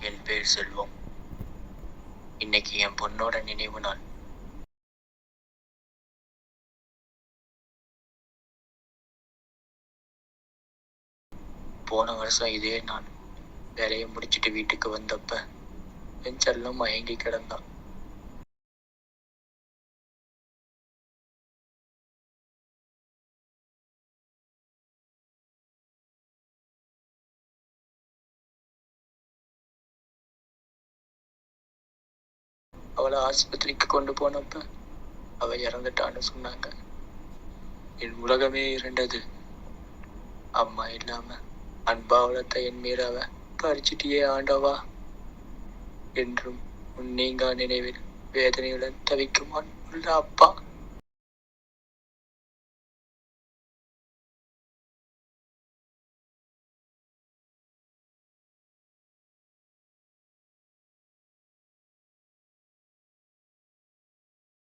என் பேர் செல்வம். இன்னைக்கு என் பொண்ணோட நினைவு நாள். போன வருஷம் இதே நாள். வேலையை முடிச்சிட்டு வீட்டுக்கு வந்தப்ப என் செல்லம் மயங்கி கிடந்தான். அவளை ஆஸ்பத்திரிக்கு கொண்டு போனப்ப அவ இறந்துட்டான்னு சொன்னாங்க. என் உலகமே இருண்டது அம்மா இல்லாம அன்பா வளர்த்த என் மீது அவ பறிச்சிட்டியே ஆண்டவா. என்றும் உன் நீங்கா நினைவில் வேதனையுடன் தவிக்குமான் உள்ள அப்பா.